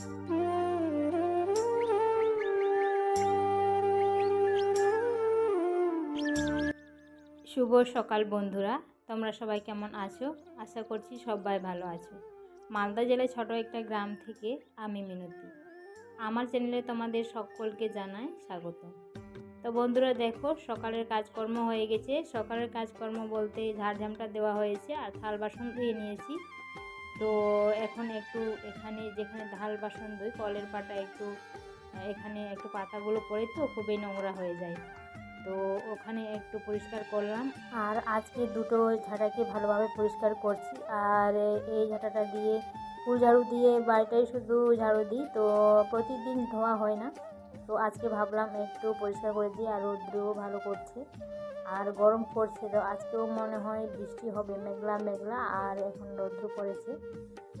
শুভ সকাল বন্ধুরা, তোমরা সবাই কেমন আছো? আশা করছি সবাই ভালো আছো। মালদা জেলায় ছোট একটা গ্রাম থেকে আমি মিনতি। আমার চ্যানেলে তোমাদের সকলকে জানাই স্বাগত। তো বন্ধুরা, দেখো, সকালের কাজকর্ম হয়ে গেছে। সকালের কাজকর্ম বলতে ঝাড়ঝামটা দেওয়া হয়েছে আর থাল বাসন ধুয়ে নিয়েছি। তো এখন একটু এখানে যেখানে ঢাল বাসন ধুই, কলের পাটা একটু, এখানে একটু পাতাগুলো পড়ে তো খুবই নোংরা হয়ে যায়। তো ওখানে একটু পরিষ্কার করলাম। আর আজকে দুটো ঝাঁটাকে ভালোভাবে পরিষ্কার করছি। আর এই ঝাঁটাটা দিয়ে ফুল ঝাড়ু দিয়ে বাড়িটাই শুধু ঝাড়ু দিই। তো প্রতিদিন ধোয়া হয় না। তো আজকে ভাবলাম একটু পরিষ্কার করে দিই আর রৌদ্রও ভালো করছে। আর গরম পড়ছে তো আজকেও মনে হয় বৃষ্টি হবে, মেঘলা মেঘলা আর এখন রৌদ্র পড়েছে।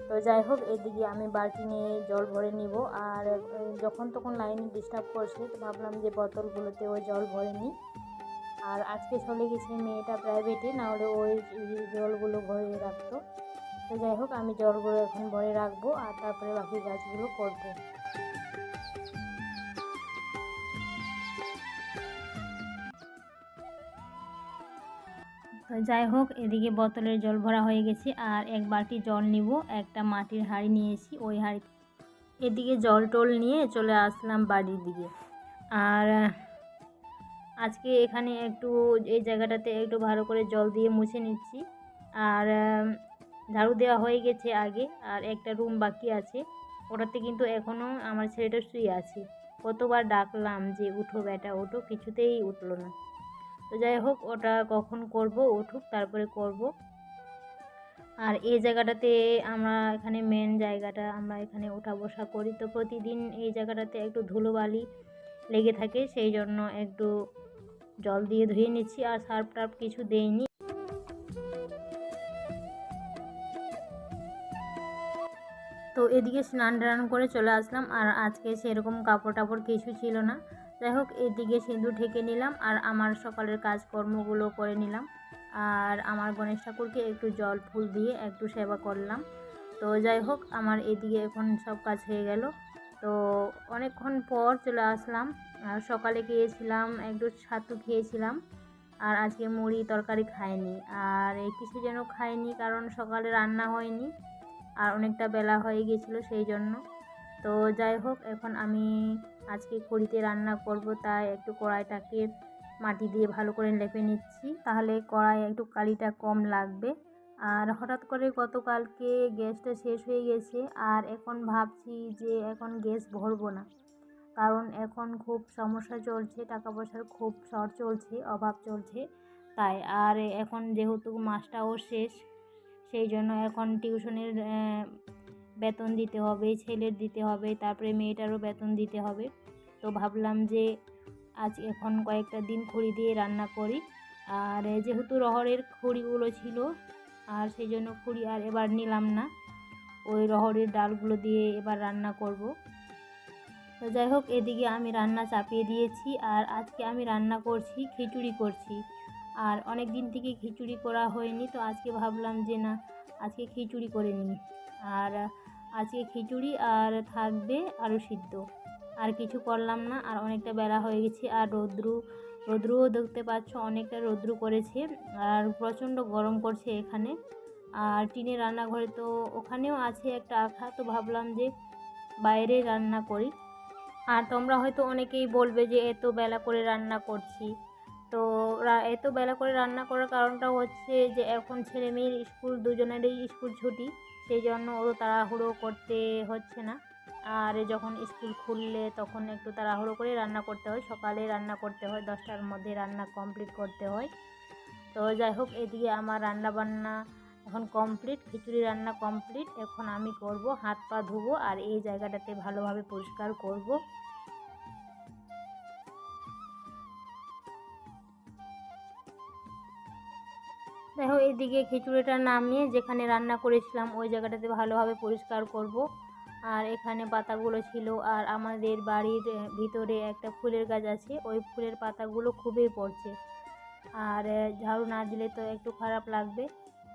তো যাই হোক, এদিকে আমি বালতি নিয়ে জল ভরে নিব আর যখন তখন লাইনে ডিস্টার্ব করছে তো ভাবলাম যে বোতলগুলোতে ওই জল ভরে নিই। আর আজকে চলে গেছে মেয়েটা প্রাইভেটে নাহলে ওই জলগুলো ভরে রাখতো। তো যাই হোক, আমি জলগুলো এখন ভরে রাখব আর তারপরে বাকি গাছগুলো করব। যাই হোক, এদিকে বোতলের জল ভরা হয়ে গেছে। আর এক বালতি জল নিব, একটা মাটির হাঁড়ি নিয়েছি, ওই হাঁড়ি এদিকে জল টল নিয়ে চলে আসলাম বাড়ির দিকে। আর, আজকে এখানে একটু, এই জায়গাটাতে একটু ভালো করে জল দিয়ে মুছে নিচ্ছি। আর, ঝাড়ু দেওয়া হয়ে গেছে আগে, আর একটা রুম বাকি আছে। ওটাতে কিন্তু এখনও আমার ছেলেটা শুয়ে আছে। কতবার ডাকলাম যে, উঠো বেটা, উঠো। কিছুতেই উঠল না। তো যাই হোক, ওটা কখন করব, উঠুক, তারপরে করব। আর এই জায়গাটাতে আমরা এখানে মেন জায়গাটা আমরা এখানে ওঠা বসা করি। তো প্রতিদিন এই জায়গাটাতে একটু ধুলোবালি লেগে থাকে, সেই জন্য একটু জল দিয়ে ধুয়ে নিচ্ছি। আর সার্ফ টার্ফ কিছু দেইনি। তো এদিকে স্নান টান করে চলে আসলাম। আর আজকে সেরকম কাপড় টাপড় কিছু ছিল না। যাই হোক এদিকে সিঁদুর ঢেকে নিলাম আর আমার সকালের কাজকর্মগুলো করে নিলাম। আর আমার গণেশ ঠাকুরকে একটু জল, ফুল দিয়ে একটু সেবা করলাম। তো যাই হোক আমার এদিকে এখন সব কাজ হয়ে গেল। তো অনেকক্ষণ পর চলে আসলাম। আর সকালে গিয়েছিলাম একটু ছাতু খেয়েছিলাম। আর আজকে মুড়ি তরকারি খাইনি। আর কিছু যেন খাইনি, কারণ সকালে রান্না হয়নি। আর অনেকটা বেলা হয়ে গিয়েছিল সেই জন্য। তো যাই হোক, এখন আমি আজকে খড়িতে রান্না করব, তাই একটু কড়াইটাকে মাটি দিয়ে ভালো করে লেপে নিচ্ছি। তাহলে কড়াই একটু কালিটা কম লাগবে। আর হঠাৎ করে গতকালকে গ্যাসটা শেষ হয়ে গেছে, আর এখন ভাবছি যে এখন গ্যাস ভরবো না। কারণ এখন খুব সমস্যা চলছে, টাকা পয়সার খুব শর্ট চলছে, অভাব চলছে। তাই আর এখন যেহেতু মাসটাও শেষ, সেই জন্য এখন টিউশনের বেতন দিতে হবে, ছেলের দিতে হবে, তারপরে মেয়েটারও বেতন দিতে হবে। তো ভাবলাম যে আজ এখন কয়েকটা দিন খড়ি দিয়ে রান্না করি। আর যেহেতু রহরের খড়িগুলো ছিল, আর সেই জন্য খড়ি আর এবার নিলাম না। ওই রহরের ডালগুলো দিয়ে এবার রান্না করব। তো যাই হোক, এদিকে আমি রান্না চাপিয়ে দিয়েছি, আর আজকে আমি রান্না করছি, খিচুড়ি করছি। আর অনেক দিন থেকে খিচুড়ি করা হয়নি, তো আজকে ভাবলাম যে না, আজকে খিচুড়ি করে নিই। আর আজকে খিচুড়ি আর থাকবে আলু সিদ্ধ। আর কিছু করলাম না, আর অনেকটা বেলা হয়ে গেছে, আর রৌদ্রু, রৌদ্রুও দেখতে পাচ্ছ অনেকটা রৌদ্রু করেছে, আর প্রচণ্ড গরম করছে এখানে। আর টিনের রান্নাঘরে তো ওখানেও আছে একটা আখা তো ভাবলাম যে বাইরে রান্না করি। আর তোমরা হয়তো অনেকেই বলবে যে এত বেলা করে রান্না করছি। তো এত বেলা করে রান্না করার কারণটা হচ্ছে যে এখন ছেলে মেয়ের স্কুল, দুজনেরই স্কুল ছুটি। সেই জন্য ওরও তাড়াহুড়ো করতে হচ্ছে না। আর যখন স্কুল খুললে তখন একটু তাড়াহুড়ো করে রান্না করতে হয়। সকালে রান্না করতে হয়, দশটার মধ্যে রান্না কমপ্লিট করতে হয়। তো যাই হোক, এদিকে আমার রান্না বান্না এখন কমপ্লিট, খিচুড়ি রান্না কমপ্লিট। এখন আমি করব, হাত পা ধুবো আর এই জায়গাটাতে ভালোভাবে পরিষ্কার করব। দেখো, এদিকে খিচুড়িটা নামিয়ে যেখানে রান্না করেছিলাম, ওই জায়গাটাতে ভালোভাবে পরিষ্কার করব। আর এখানে পাতাগুলো ছিল, আর আমাদের বাড়ির ভিতরে একটা ফুলের গাছ আছে, ওই ফুলের পাতাগুলো খুবই পড়ছে। আর ঝাড়ু না দিলে তো একটু খারাপ লাগবে,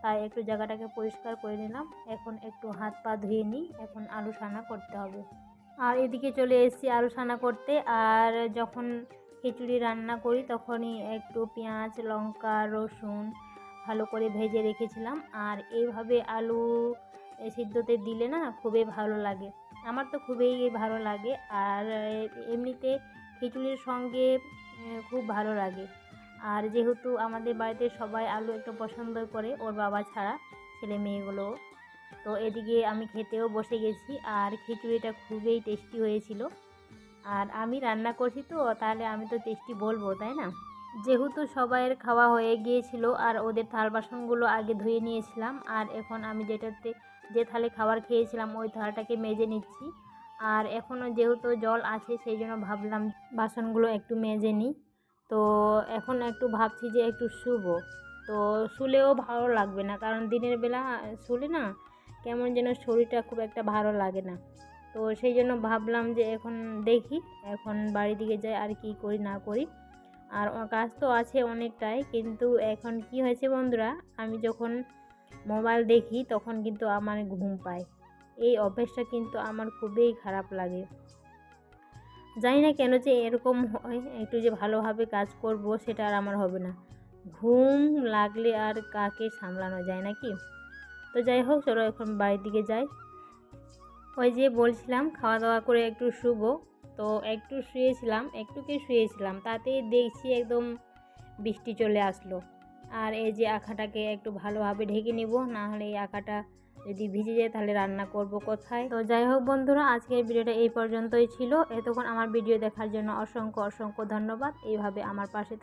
তাই একটু জায়গাটাকে পরিষ্কার করে নিলাম। এখন একটু হাত পা ধুয়ে নিই, এখন আলু সানা করতে হবে। আর এদিকে চলে এসেছি আলু সানা করতে। আর যখন খিচুড়ি রান্না করি, তখনই একটু পেঁয়াজ, লঙ্কা, রসুন ভালো করে ভেজে রেখেছিলাম। আর এইভাবে আলু সিদ্ধতে দিলে না খুবই ভালো লাগে। আমার তো খুবই ভালো লাগে। আর এমনিতে খিচুড়ির সঙ্গে খুব ভালো লাগে। আর যেহেতু আমাদের বাড়িতে সবাই আলু একটু পছন্দ করে, ওর বাবা ছাড়া, ছেলে মেয়েগুলো তো এদিকে আমি খেতেও বসে গেছি। আর খিচুড়িটা খুবই টেস্টি হয়েছিল। আর আমি রান্না করছি তো, তাহলে আমি তো টেস্টি বলব, তাই না? যেহেতু সবাইয়ের খাওয়া হয়ে গিয়েছিল আর ওদের থাল বাসনগুলো আগে ধুয়ে নিয়েছিলাম, আর এখন আমি যেটাতে, যে থালে খাবার খেয়েছিলাম ওই থালটাকে মেজে নিচ্ছি। আর এখনও যেহেতু জল আছে সেই জন্য ভাবলাম বাসনগুলো একটু মেজে নিই। তো এখন একটু ভাবছি যে একটু শুবো। তো শুলেও ভালো লাগবে না, কারণ দিনের বেলা শুলে না কেমন যেন শরীরটা খুব একটা ভালো লাগে না। তো সেই জন্য ভাবলাম যে এখন দেখি, এখন বাড়ি দিকে যাই আর কি করি না করি। আর কাজ তো আছে অনেকটাই। কিন্তু এখন কি হয়েছে বন্ধুরা, আমি যখন মোবাইল দেখি তখন কিন্তু আমার ঘুম পায়। এই অভ্যেসটা কিন্তু আমার খুবই খারাপ লাগে। জানি না কেন যে এরকম হয়, একটু যে ভালোভাবে কাজ করব সেটা আর আমার হবে না। ঘুম লাগলে আর কাকে সামলানো যায় নাকি? তো যাই হোক, চলো এখন বাড়ির দিকে যাই। ওই যে বলছিলাম, খাওয়া দাওয়া করে একটু শুব। তো একটু শুয়েছিলাম, একটুকে শুয়েছিলাম, তাতেই দেখছি একদম বৃষ্টি চলে আসলো। আর এই যে আঁখাটাকে একটু ভালোভাবে ঢেকে নিব না হলে এই আঁখাটা যদি ভিজে যায় তাহলে রান্না করব কোথায়? তো যাই হোক বন্ধুরা, আজকের ভিডিওটা এই পর্যন্তই ছিল। এতক্ষণ আমার ভিডিও দেখার জন্য অসংখ্য অসংখ্য ধন্যবাদ। এইভাবে আমার পাশে